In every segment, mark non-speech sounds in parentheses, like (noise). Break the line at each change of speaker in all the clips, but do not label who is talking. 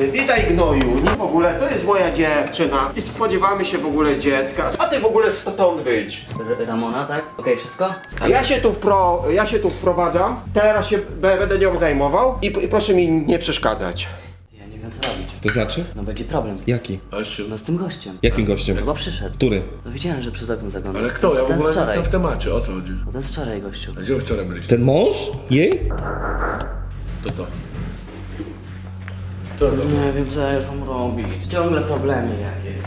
Y, Witaj gnoju, nie w ogóle, to jest moja dziewczyna i spodziewamy się w ogóle dziecka. A ty w ogóle stąd wyjdź.
R- Ramona, tak? Okej, wszystko?
Ja się tu, wpro, ja się tu wprowadzam, teraz się be- będę nią zajmował i, i proszę mi nie przeszkadzać.
Ja nie wiem co robić.
To znaczy?
No będzie problem.
Jaki?
Gościu.
No z tym gościem.
Jakim gościem?
Chyba przyszedł.
Który?
No widziałem, że przez okno zaglądał.
Ale kto? Ja w
Ten z
ogóle nie
wczoraj.
jestem w temacie, o co chodzi?
No ten z wczoraj gościu.
A gdzie wy wczoraj byliście?
Ten mąż? Jej?
To to. To.
Nie wiem co ja już mam robić. Ciągle problemy jakieś.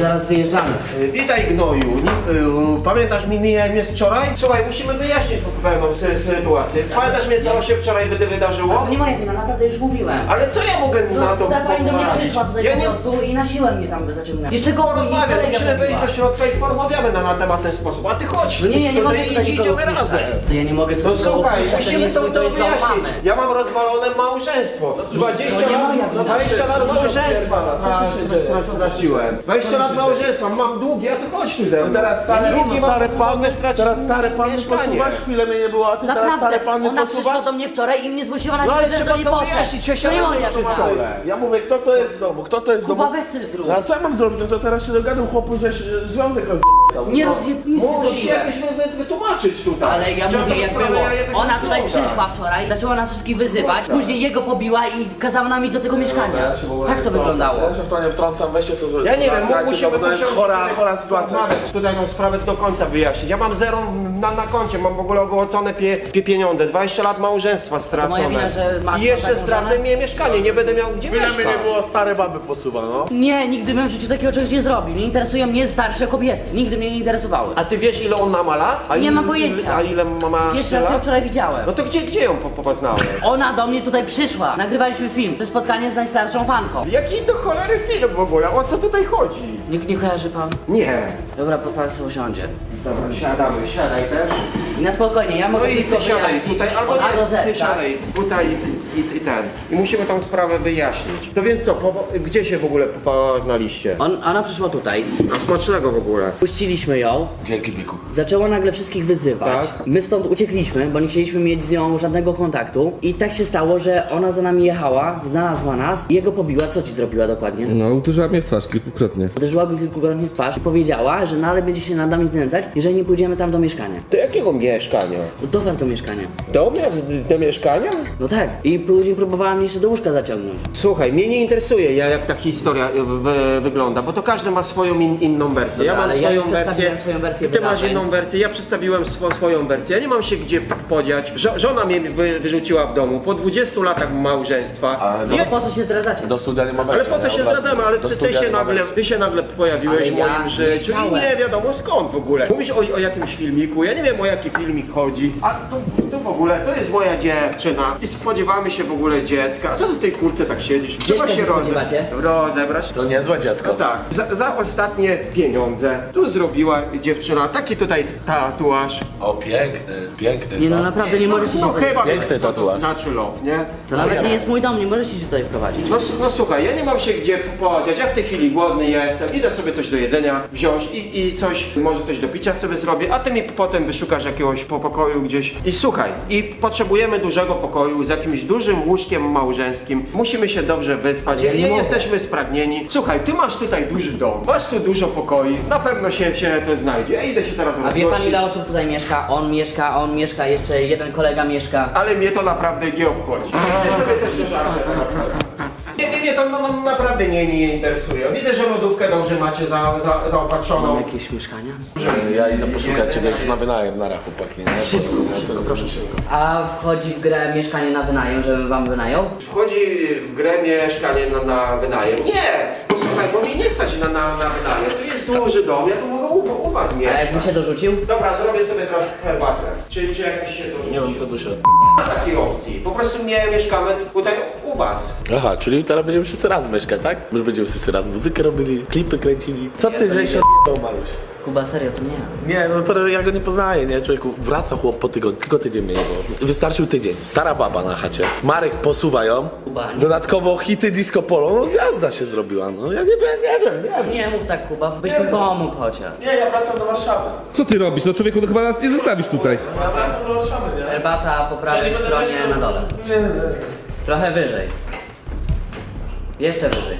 Zaraz wyjeżdżamy.
Y, Witaj gnoju, nie, y, pamiętasz mi mnie, mnie z wczoraj? Słuchaj, musimy wyjaśnić pewną sy- sytuację. Pamiętasz mnie, co się wczoraj wydy- wydarzyło?
To nie moja wina, naprawdę już mówiłem.
Ale co ja mogę na
No,
to
ta pani do mnie
poradzić?
przyszła tutaj
ja
po
nie
prostu i na siłę mnie tam zaciągnęła. Jeszcze go
porozmawiam, musimy wyjść do środka i porozmawiamy na, na temat ten sposób. A ty chodź,
No nie, ja nie
tutaj
mogę tutaj
idź,
nikogo
idziemy razem.
wpuszczać. To ja nie mogę
No
tutaj nikogo
słuchaj,
wpuszczać, to nie
musimy
jest
to,
mój,
to
to jest dom
wyjaśnić.
mamy.
Ja mam rozwalone małżeństwo. 20
to nie
lat,
moja wina.
20 lat
Co tu się
małżeństwa straciłem. 20 lat małżeństwa, mam długi, a ty chodź tu ze mną.
No Teraz stary,
Ja nie mam-
stary
mogę
pan,
stracić
teraz stary pan
mieszkanie.
posuwasz, chwilę mnie nie było, a ty teraz stary
Naprawdę,
pan
ona
posuwasz?
przyszła do mnie wczoraj i mnie zgłosiła na
No ale
siłę, że
trzeba
do niej
to wyjaśnić, ja się
To nie
wszystko.
Ja mówię, kto to jest w domu, kto to jest w domu?
Kuba, weź coś zrób.
No, ale co ja mam zrobić? No to teraz się dogadam chłopu, że że związek roz...
Nie rozjeb... nic nie
Musisz się
zrobiłem.
jakoś wy, wy, wytłumaczyć tutaj.
Ale ja mówię jak
sprawę
było.
jakoś
Ona tutaj przyszła wczoraj, zaczęła nas wszystkich wyzywać, później jego pobiła i kazała nam iść do tego mieszkania.
Ja się w ogóle
Tak
nie
to
wtrącam.
wyglądało.
Ja się w to nie wtrącam, weźcie sobie
Ja nie wiem,
Słuchajcie,
musimy,
bo to jest chora, chora sytuacja.
rozmawiać, Tutaj tą sprawę do końca wyjaśnić. Ja mam zero na, na koncie, mam w ogóle ogołocone pie, pie pieniądze, 20 lat małżeństwa stracone.
moja wina, że masz
I jeszcze
taką
stracę
żonę?
mnie mieszkanie, nie będę miał gdzie
Chwilę mnie
mieszkać.
nie było, stare baby posuwa, no.
Nie, nigdy bym w życiu takiego czegoś nie zrobił. Nie interesują mnie starsze kobiety. Nigdy mnie nie interesowały.
A ty wiesz ile on ma lat? A
Nie
ile-
mam pojęcia.
A ile ma, ma
Pierwszy raz ją
lat?
wczoraj widziałem.
No to gdzie, gdzie ją po, poznałeś?
Ona do mnie tutaj przyszła. Nagrywaliśmy film. To spotkanie z najstarszą fanką.
Jaki to cholery film w ogóle? O co tutaj chodzi?
Nie, nie kojarzy pan?
Nie.
Dobra, po- pan sobie usiądzie.
Dobra, siadamy, siadaj też.
Na spokojnie, ja mogę
No i
wszystko
ty siadaj
wyjaśnić
tutaj, albo
od A do
ty,
tak?
siadaj tutaj ten. I musimy tą sprawę wyjaśnić. To więc co, po, gdzie się w ogóle poznaliście?
On, ona przyszła tutaj,
A smacznego w ogóle.
puściliśmy ją,
Dzięki Biku.
zaczęła nagle wszystkich wyzywać.
Tak.
My stąd uciekliśmy, bo nie chcieliśmy mieć z nią żadnego kontaktu. I tak się stało, że ona za nami jechała, znalazła nas, jego pobiła. Co ci zrobiła dokładnie?
No, uderzyła mnie w twarz kilkukrotnie.
Uderzyła go kilkukrotnie w twarz i powiedziała, że dalej będzie się nad nami znęcać, jeżeli nie pójdziemy tam do mieszkania.
Do jakiego mieszkania?
Do was do mieszkania.
Do mnie? Do mieszkania?
No tak. I później próbowała mnie jeszcze do łóżka zaciągnąć.
Słuchaj, mnie nie interesuje ja, jak ta historia y, wy, wygląda, bo to każdy ma swoją in, inną wersję. Ja
Dobra,
mam
ale ja
swoją
już
wersję,
przedstawiłem swoją wersję
ty masz
wydarzeń.
inną wersję, ja przedstawiłem swo, swoją wersję. Ja nie mam się gdzie podziać. Żo, żona mnie wy, wyrzuciła w domu po 20 latach małżeństwa.
Ale
No
Ja-
to po co się zdradzacie?
Do studia nie ma
Ale
wejścia,
po to
nie?
się
Od razu.
zdradzamy, ale
Do
ty, ty,
studia
się
nie ma
nagle,
wejścia.
ty się nagle pojawiłeś
Ale
w
ja
moim
nie
życiu i
chciałem.
nie wiadomo skąd w ogóle. Mówisz o, o jakimś filmiku, ja nie wiem o jaki filmik chodzi. A w ogóle, to jest moja dziewczyna i spodziewamy się w ogóle dziecka. A co ty w tej kurce tak siedzisz? Trzeba się
się
roze,
spodziewacie?
rozebrać.
To niezłe
No
dziecko.
tak, za, za ostatnie pieniądze tu zrobiła dziewczyna taki tutaj tatuaż.
O, piękny, piękny,
Nie no
co?
naprawdę nie możecie się
No
tutaj...
chyba
Piękny
to
tatuaż.
znaczy love, nie?
To nawet nie jest mój dom, nie możecie się tutaj wprowadzić.
No, s- no słuchaj, ja nie mam się gdzie podziać, ja w tej chwili głodny jestem, idę sobie coś do jedzenia wziąć i, i coś, może coś do picia sobie zrobię, a ty mi potem wyszukasz jakiegoś po pokoju gdzieś. I słuchaj, i potrzebujemy dużego pokoju z jakimś dużym łóżkiem małżeńskim, musimy się dobrze wyspać,
ja
nie, jesteśmy spragnieni. Słuchaj, ty masz tutaj duży dom, masz tu dużo pokoi, na pewno się, się to znajdzie, ja idę się teraz
A wie pan
rozgościć.
ile osób tutaj mieszka? On mieszka, on mieszka, jeszcze jeden kolega mieszka.
Ale mnie to naprawdę nie obchodzi. (laughs) Ja sobie też nie żartuję. Nie, nie, nie, to no, no, naprawdę nie, nie interesuje. Widzę, że lodówkę dobrze macie za, za,
Mam
zaopatrzoną.
jakieś mieszkania?
Ja idę poszukać czegoś na wynajem na chłopaki, nie?
Szybko, szybko, proszę szybko. A wchodzi w grę mieszkanie na wynajem, żebym wam wynajął?
Wchodzi w grę mieszkanie na, na wynajem. Nie! Bo słuchaj, bo mnie nie stać na, na, na wynajem. Tu jest duży dom, ja tu mogę u, u was
A
mieszkać.
jakbym się dorzucił?
Dobra, zrobię sobie teraz herbatę. Czy, czy jakiś się to
Nie wiem co tu się...
Nie ma takiej opcji. Po prostu nie mieszkamy tutaj u was.
Aha, czyli teraz będziemy wszyscy raz mieszkać, tak? Już będziemy wszyscy raz muzykę robili, klipy kręcili. Co ty,
nie
się odjebał, Maruś?
Kuba, serio, to nie ja.
Nie, no ja go nie poznaję, nie? Człowieku, wraca chłop po tygodniu, tylko tydzień mnie nie było. Wystarczył tydzień. Stara baba na chacie. Marek posuwa ją.
Kuba, nie.
Dodatkowo hity disco polo, no gwiazda się zrobiła, no ja nie wiem, nie wiem, nie wiem.
Nie mów tak, Kuba, byś mi pomógł chociaż.
Nie, ja wracam do Warszawy.
Co ty robisz? No człowieku, to chyba nas nie zostawisz tutaj.
Ja wracam do Warszawy, nie?
Herbata po prawej stronie na dole.
Nie, nie, nie.
Trochę wyżej. Jeszcze wyżej.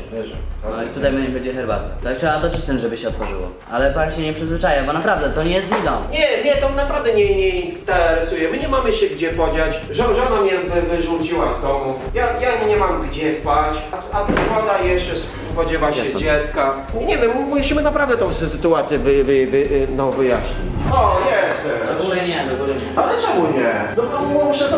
No i tutaj będzie- będzie herbata. Tak trzeba docisnąć, żeby się otworzyło. Ale pan się nie przyzwyczaja, bo naprawdę to nie jest mój dom.
Nie, mnie to naprawdę nie, nie interesuje. My nie mamy się gdzie podziać. Żo- żona mnie wy, wyrzuciła z domu. Ja, ja nie mam gdzie spać. A, a tu woda jeszcze spodziewa się
Jestem.
dziecka. Nie, nie wiem, musimy naprawdę tą sy- sytuację wy, wy, wy, no, wyjaśnić. O, jestem.
Do góry nie, do góry nie.
Ale czemu nie? No to muszę to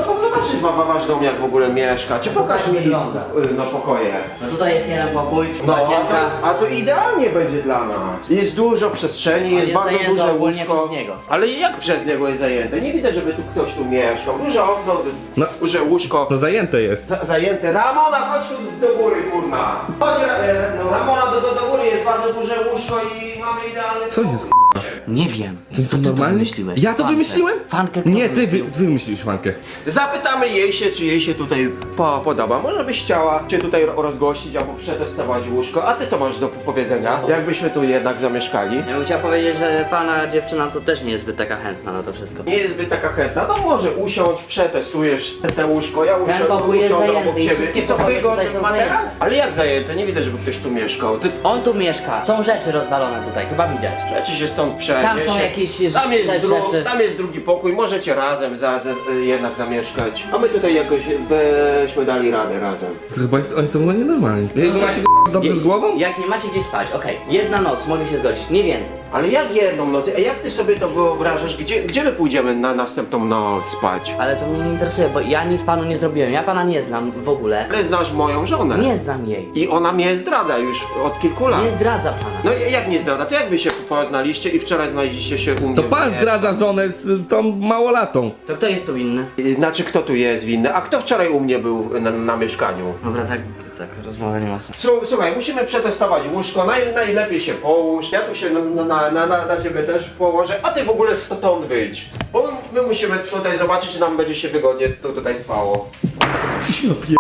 zobaczyć wa, wa, wasz dom jak w ogóle mieszka. Czy pokaż mi
wygląda.
y, no, pokoje.
No tutaj jest jeden pokój,
No, a
łazienka.
to, a to idealnie będzie dla nas. Jest dużo przestrzeni, jest,
jest
bardzo
zajęte
duże
ogólnie
łóżko.
przez niego.
Ale jak przez niego jest zajęte? Nie widać, żeby tu ktoś tu mieszkał. Duże okno,
No.
duże łóżko.
No zajęte jest.
Za, zajęte. Ramona, chodź tu do góry, kurna. Chodź, Ra- e, no, Ramona, do, do, do góry jest bardzo duże łóżko i mamy idealny
Co
pokój.
jest k***a?
Nie wiem.
To jest
ty to
normalnie?
wymyśliłeś?
Ja to
Fankę.
wymyśliłem?
Fankę kto
Nie, ty, wy,
wymyślił?
ty wymyśliłeś fankę.
Zapytamy jej się, czy jej się tutaj po, podoba. Może byś chciała cię tutaj ro- rozgościć albo przetestować łóżko. A ty co masz do powiedzenia? Jakbyśmy tu jednak zamieszkali?
Ja bym chciał powiedzieć, że pana dziewczyna to też nie jest zbyt taka chętna na to wszystko.
nie jest zbyt taka chętna, no może usiądź, przetestujesz te, te łóżko, ja usiądę,
pokój jest
usiądę
zajęty
obok
i
ciebie.
wszystkie
I co,
pokoje
wygodny
tutaj są
materac?
zajęte.
Ale jak zajęte? Nie widzę, żeby ktoś tu mieszkał. Ty
On tu mieszka. Są rzeczy rozwalone tutaj, chyba widać.
rzeczy się stąd
Tam są jakieś
tam jest, dru-
rzeczy.
tam jest drugi pokój, możecie razem za, za, jednak zamieszkać. A my tutaj jakoś byśmy dali radę razem.
To chyba jest, oni są chyba nienormalni. Wy macie k***a, dobrze z głową?
Jak nie macie gdzie spać, okej. Jedna noc, mogę się zgodzić, nie więcej.
Ale jak jedną noc? A jak ty sobie to wyobrażasz? Gdzie, gdzie my pójdziemy na następną noc spać?
Ale to mnie nie interesuje, bo ja nic panu nie zrobiłem. Ja pana nie znam w ogóle.
Ale znasz moją żonę.
Nie znam jej.
I ona mnie zdradza już od kilku lat.
Nie zdradza pana.
No i jak nie zdradza? To jak wy się poznaliście i wczoraj znaleźliście się u mnie?
To pan zdradza żonę z tą małolatą.
To kto jest tu inny?
Znaczy kto tu jest winny? A kto wczoraj u mnie był na, na mieszkaniu?
Dobra, tak, tak, rozmowa nie ma sensu.
Słu- Słuchaj, musimy przetestować łóżko, Naj, najlepiej się połóż, ja tu się na, na, na, na, na, na ciebie też położę, a ty w ogóle stąd wyjdź. Bo my musimy tutaj zobaczyć, czy nam będzie się wygodnie tu, tutaj spało.
Ja pier...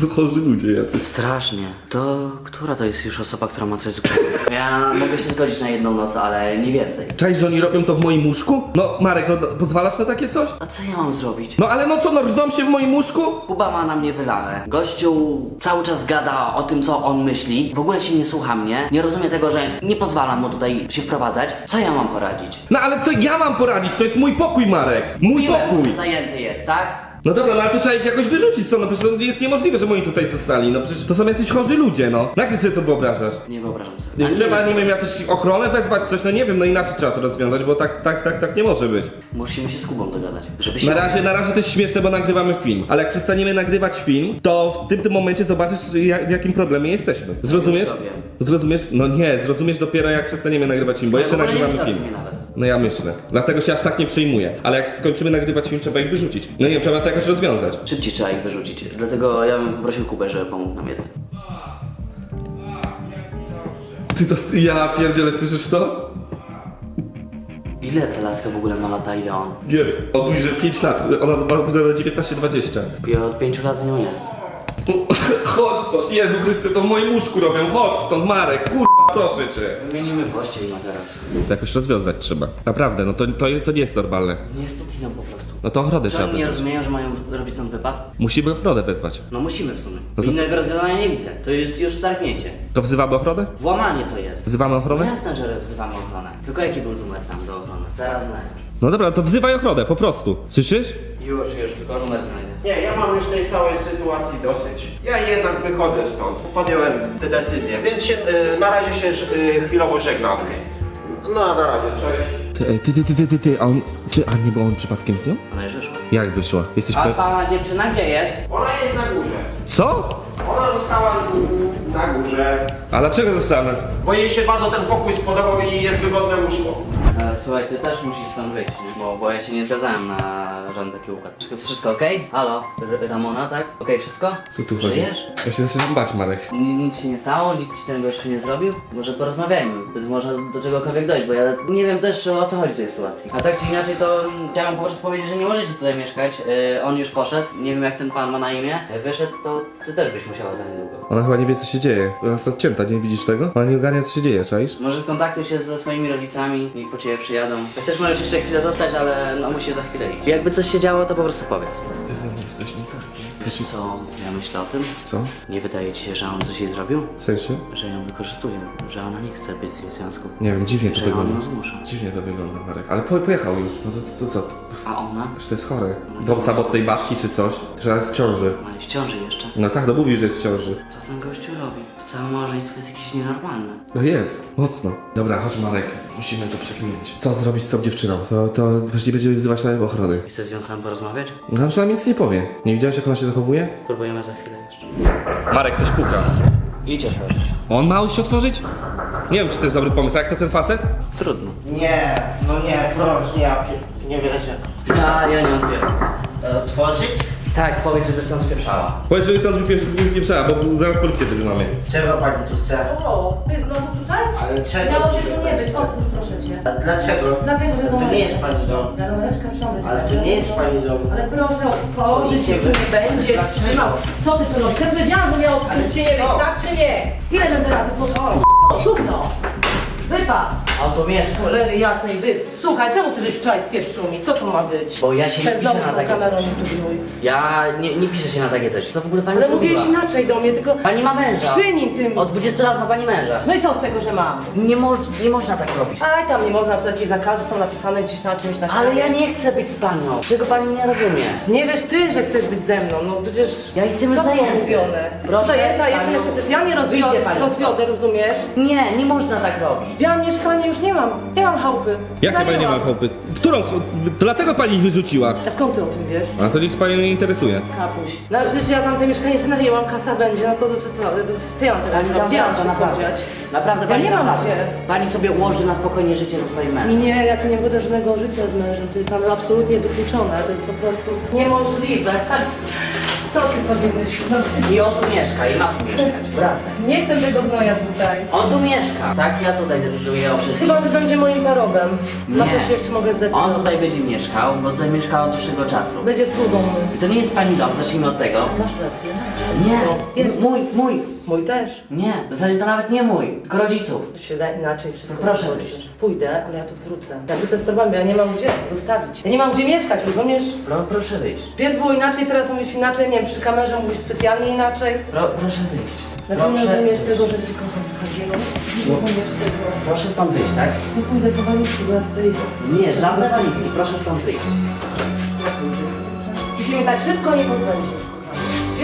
To są chorzy ludzie jacyś.
Strasznie. To która to jest już osoba, która ma coś z głową? Ja mogę się zgodzić na jedną noc, ale nie więcej.
Cześć, że oni robią to w moim łóżku? No, Marek, no pozwalasz na takie coś?
A co ja mam zrobić?
No ale no co, no rżną się w moim łóżku?
Kuba ma na mnie wylane. Gościu cały czas gada o tym, co on myśli. W ogóle się nie słucha mnie. Nie rozumie tego, że nie pozwalam mu tutaj się wprowadzać. Co ja mam poradzić?
No ale co ja mam poradzić? To jest mój pokój, Marek. Mój
Mówiłem,
pokój.
że zajęty jest, tak?
No dobra, no ale to trzeba ich jakoś wyrzucić stąd, no przecież to jest niemożliwe, że moi tutaj zostali, no przecież to są jacyś chorzy ludzie, no. Jak ty sobie to wyobrażasz?
Nie wyobrażam sobie.
Nie trzeba, nie wiem, jakoś ochronę wezwać, coś, no nie wiem, no inaczej trzeba to rozwiązać, bo tak, tak, tak, tak nie może być.
Musimy się z Kubą dogadać, żeby się...
Na razie, na razie to jest śmieszne, bo nagrywamy film, ale jak przestaniemy nagrywać film, to w tym, tym momencie zobaczysz, jak, w jakim problemie jesteśmy. Zrozumiesz?
to wiem.
Zrozumiesz? No nie, zrozumiesz dopiero jak przestaniemy nagrywać film, bo
Ja
jeszcze
w ogóle nie
nagrywamy film.
nawet.
No ja myślę. Dlatego się aż tak nie przejmuję. Ale jak skończymy nagrywać film, trzeba ich wyrzucić. No nie trzeba to jakoś rozwiązać.
Szybciej trzeba ich wyrzucić. Dlatego ja bym poprosił Kubę, żeby pomógł nam jednak.
Ty to, ja pierdzielę, słyszysz to?
Ile ta laska w ogóle ma lata, ile on?
Nie wiem. On mówi, że 5 lat, ona ma wygląda 19-20.
I od 5 lat z nią jest. (laughs)
Chodź stąd, Jezu Chryste, to w moim łóżku robią, chodź stąd Marek, kurwa, proszę cię.
Wymienimy pościel i materac.
To jakoś rozwiązać trzeba. Naprawdę, no to, to, to nie jest normalne.
Nie jest to Tiną po prostu.
No to ochronę
Czy
trzeba
oni nie
wezwać.
rozumieją, że mają robić stąd wypad?
Musimy ochronę wezwać.
No musimy w sumie.
No to
Innego rozwiązania nie widzę. To jest już targnięcie.
To wzywamy ochronę?
Włamanie to jest.
Wzywamy
No
ochronę?
jasne, że wzywamy ochronę. Tylko jaki był numer tam do ochrony? Zaraz znajdę.
No dobra, to wzywaj ochronę, po prostu. Słyszysz?
Już, już, tylko numer znajdę.
Nie, ja mam już tej całej sytuacji dosyć. Ja jednak wychodzę stąd. Podjąłem tę decyzję, więc się, y, na razie się y, chwilowo żegnam. No, na razie, cześć.
Ty, ty, ty, ty, ty, ty, ty, a on, czy, a nie, bo on przypadkiem z nią?
Ona już wyszła.
Jak wyszła? Jesteś
A
pe...
pana dziewczyna gdzie jest?
Ona jest na górze.
Co?
Ona została na górze.
A dlaczego zostanę?
Bo jej się bardzo ten pokój spodobał i jest wygodne łóżko.
E, słuchaj, ty też musisz stąd wyjść, nie? Bo, bo ja się nie zgadzałem na żaden taki układ. Wszystko, wszystko okej? Halo? R Ramona, tak? Okej, wszystko?
Co tu chodzi?
Żyjesz?
Ja się zaczynam bać, Marek.
Ni- Nic się nie stało? Nikt ci ten gościu nie zrobił? Może porozmawiajmy, być może do czegokolwiek dojść, bo ja nie wiem też o co chodzi w tej sytuacji. A tak czy inaczej to chciałem po prostu powiedzieć, że nie możecie tutaj mieszkać. E, on już poszedł, nie wiem jak ten pan ma na imię. E, wyszedł, to ty też byś musiała za niedługo.
Ona chyba nie wie, co się dzieje. Ona jest odcięta, nie widzisz tego? Ona nie ogarnia, co się dzieje, czaisz?
Może skontaktuj się ze swoimi rodzicami, niech po ciebie przyjadą. Jak chcesz możesz jeszcze chwilę zostać, ale no musisz za chwilę iść. Jakby coś się działo, to po prostu powiedz.
Ty ze mną jesteś nie tak?
Wiesz co, ja myślę o tym?
Co?
Nie wydaje ci się, że on coś jej zrobił?
W sensie?
Że ją wykorzystuje, że ona nie chce być z nim w związku.
Nie wiem, dziwnie to
Że on
wygląda.
ją zmusza.
Dziwnie to wygląda, Marek. Ale po, pojechał już, no to, to co?
A ona?
Że to jest chore. Dom samotnej babci czy coś? Że jest w ciąży.
Ona jest w ciąży jeszcze.
No tak, no mówi, że jest w ciąży.
Co ten gościu robi? Całe małżeństwo jest jakieś nienormalne.
No jest, mocno. Dobra, chodź Marek, musimy to przekminić. Co zrobić z tą dziewczyną? To, to nie będziemy wzywać na ochrony.
Chcesz z nią sam porozmawiać?
No przynajmniej nic nie powie. Nie widziałeś jak ona się zachowuje?
Próbujemy za chwilę jeszcze.
Marek, ktoś puka.
Idź otworzyć.
On ma się otworzyć? Nie wiem, czy to jest dobry pomysł. A jak to ten facet?
Trudno.
Nie, no nie, proszę, ja pie- nie wierzę.
Ja, ja nie otwieram.
E, Otworzyć?
Tak, powiedz, żeby stąd spieprzała.
Powiedz, że stąd wypie- wypieprzała, bo zaraz policję wyzywamy.
Czego pani tu chce?
O, ty znowu tutaj?
Ale czego?
Miało cię tu nie być.
A dlaczego?
Dlatego, że
To nie jest pani dom.
Ja numereczkę przyjąłem.
Ale to nie jest pani dom.
Ale proszę otworzyć,
Policja
tu nie będziesz
Dlaczego?
trzymał. Co ty tu robisz? Ja powiedziałam, że miał odkryć cię nie
co?
być, tak czy nie? Ile będę razy
Co?
Sukno! Wypad!
On tu mieszka.
Cholery jasnej, wy... Słuchaj, czemu ty żeś wczoraj spieprzył mi? Co to ma być?
Bo ja się nie piszę na takie
kamerą
coś.
mi tu brój.
Ja nie, nie piszę się na takie coś. Co w ogóle pani
Ale
zrobiła?
mówiłeś inaczej do mnie, tylko...
Pani ma męża.
Przy nim tym...
Od 20 lat ma pani męża.
No i co z tego, że mam?
Nie, moż, nie można tak robić.
Aj, tam nie można, to jakieś zakazy są napisane gdzieś na czymś na
Ale
ścianie.
ja nie chcę być z panią. Czego pani nie rozumie?
Nie wiesz ty, że chcesz być ze mną, no przecież...
Ja jestem
Co
zajęty.
było mówione?
Proszę
Zajęta jestem
panią.
jeszcze specjalnie
Wyjdzie
rozwiodę,
pani
rozwiodę, rozumiesz?
Nie, nie można tak robić.
Ja mam mieszkanie, już nie mam. Nie mam chałupy.
Jak chyba nie ma
Wynajęłam.
chłopy? Którą? dlatego pani ich wyrzuciła.
A skąd ty o tym wiesz?
A to nic pani nie interesuje.
Kapuś. No przecież ja tam te mieszkanie wynajęłam, kasa będzie, no to, to, to, to, ja mam teraz
Pani?
Gdzie mam
naprawdę,
się
naprawdę.
podziać?
Naprawdę
Ja
pani
nie mam
naprawdę.
gdzie.
Pani sobie ułoży na spokojnie życie ze swoim
I
mężem.
nie, ja tu nie będę żadnego życia z mężem, to jest nawet absolutnie wykluczone, to jest po prostu niemożliwe. (laughs) Co ty sobie myślisz? No,
I on tu mieszka i ma tu mieszkać. Wracaj.
nie chcę tego gnoja tutaj.
On tu mieszka. Tak, ja tutaj decyduję o wszystkim.
Chyba, że będzie moim parobem. Na
Nie.
to się jeszcze mogę zdecydować.
On tutaj będzie mieszkał, bo tutaj mieszkał od dłuższego czasu.
Będzie sługą mój.
I to nie jest pani dom, zacznijmy od tego.
Masz rację.
Nie,
Jest.
mój, mój.
Mój też.
Nie, w zasadzie to nawet nie mój, tylko rodziców.
To się da inaczej wszystko.
No proszę wyjść.
Pójdę, ale ja tu wrócę. Ja wrócę z torbami, ja nie mam gdzie zostawić. Ja nie mam gdzie mieszkać, rozumiesz?
Pro, proszę wyjść.
Pierw było inaczej, teraz mówisz inaczej, nie wiem, przy kamerze mówisz specjalnie inaczej.
Pro, proszę wyjść.
Dlaczego nie
Proszę,
rozumiesz tego, że ci kocham z każdego? Nie rozumiesz tego.
proszę stąd wyjść, tak?
Nie pójdę po walizki, bo ja tutaj...
Nie, żadne walizki, proszę stąd wyjść.
Ty się mnie tak szybko nie pozbędziesz,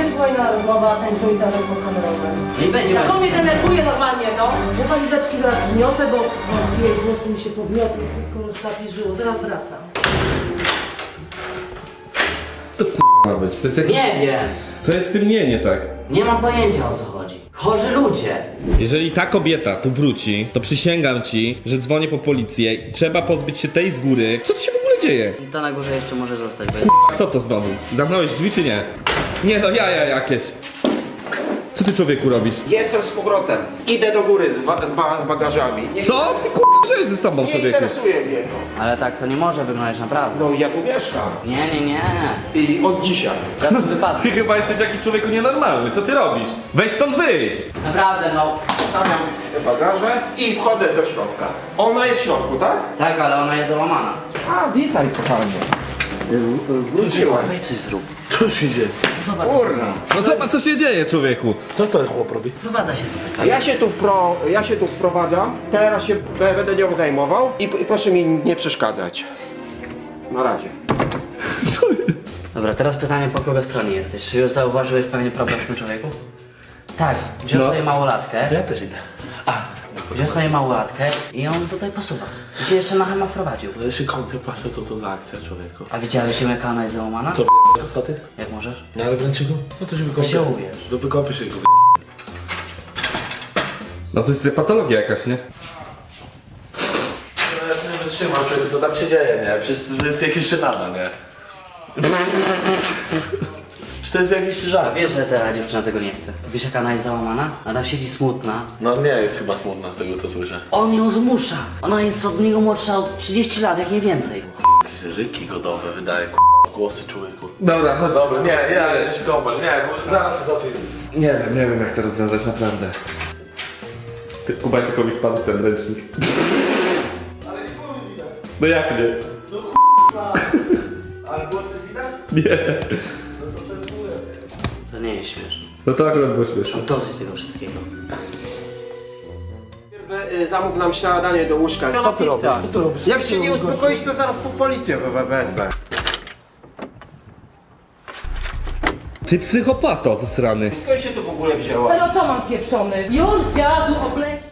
inna rozmowa, ten twój zarezmo kamerowy.
No i będzie
on mnie denerwuje normalnie, no. Ja walizeczki zaraz przyniosę, bo jej włosy mi się podmiotły, tylko już napiżyło. Zaraz wracam.
Co to k***a ma być? To jest jakiś...
Nie wiem.
Co jest z tym nie, nie tak?
Nie mam pojęcia o co chodzi. Chorzy ludzie.
Jeżeli ta kobieta tu wróci, to przysięgam ci, że dzwonię po policję i trzeba pozbyć się tej z góry. Co tu się w ogóle dzieje?
To na górze jeszcze może zostać, bo jest...
Kto to znowu? Zamknąłeś drzwi czy nie? Nie no, jaja jakieś. Co ty człowieku robisz?
Jestem z powrotem. Idę do góry z, wa- z, ba- z bagażami.
Co? Ty k***a, co jest ze sobą
Nie
człowieku?
interesuje mnie to.
Ale tak to nie może wyglądać naprawdę.
No ja tu mieszkam.
Nie, nie, nie.
I od dzisiaj.
Tym wypadku.
Ty chyba jesteś jakiś człowieku nienormalny, co ty robisz? Weź stąd wyjdź!
Naprawdę, no.
Stawiam te bagaże i wchodzę do środka. Ona jest w środku, tak?
Tak, ale ona jest załamana.
A, witaj kochanie. Wróciłem.
Weź coś zrób.
Co się dzieje?
Zobacz.
Kurna.
No zobacz co się dzieje człowieku.
Co ten chłop robi?
Prowadza się tutaj.
Ja się tu, wpro, ja się tu wprowadzam, teraz się będę nią zajmował i, i proszę mi nie przeszkadzać. Na razie.
Co jest?
Dobra, teraz pytanie po kogo stronie jesteś? Czy już zauważyłeś pewien problem w tym człowieku? Tak, wziął
No.
sobie małolatkę,
To ja też idę. A,
wziął sobie małolatkę i ją tutaj posuwa. I się jeszcze na chema wprowadził.
no ja się kąpię, patrzę co to za akcja człowieku.
A widziałeś jaka ona jest załamana?
Co co ty?
Jak możesz?
No ale wręczy go? No to się wykąpię.
się uwierz.
To wykąpię się go
No to jest patologia jakaś, nie?
No ja nie wytrzymam człowieku, co tam się dzieje, nie? Przecież to jest jakieś żenada, nie? To jest jakiś żart?
Wiesz, że ta dziewczyna tego nie chce. Wiesz jak ona jest załamana? Ona tam siedzi smutna.
No nie jest chyba smutna z tego co słyszę.
On ją zmusza. Ona jest od niego młodsza o 30 lat, jak nie więcej.
Jakieś ryki godowe wydaje, głosy człowieku.
Dobra, chodź.
Dobra, nie, ja ja się kąpać, nie, bo zaraz to zacznę.
Nie wiem, nie wiem jak to rozwiązać naprawdę. Ty, Kubańczykowi spadł ten ręcznik. Ale nie było widać. No jak nie? (laughs)
Ale głosy widać?
Nie.
Nie jest śmieszne.
No to akurat było śmieszne.
Mam dosyć tego wszystkiego.
Y, Zamów nam śniadanie do łóżka. Co ty robisz? Jak się nie uspokoisz, to zaraz po policję we- wezmę.
Ty psychopato zasrany.
Skąd się to w ogóle wzięło?
Pelotoman pieprzony. Już dziadu obleci.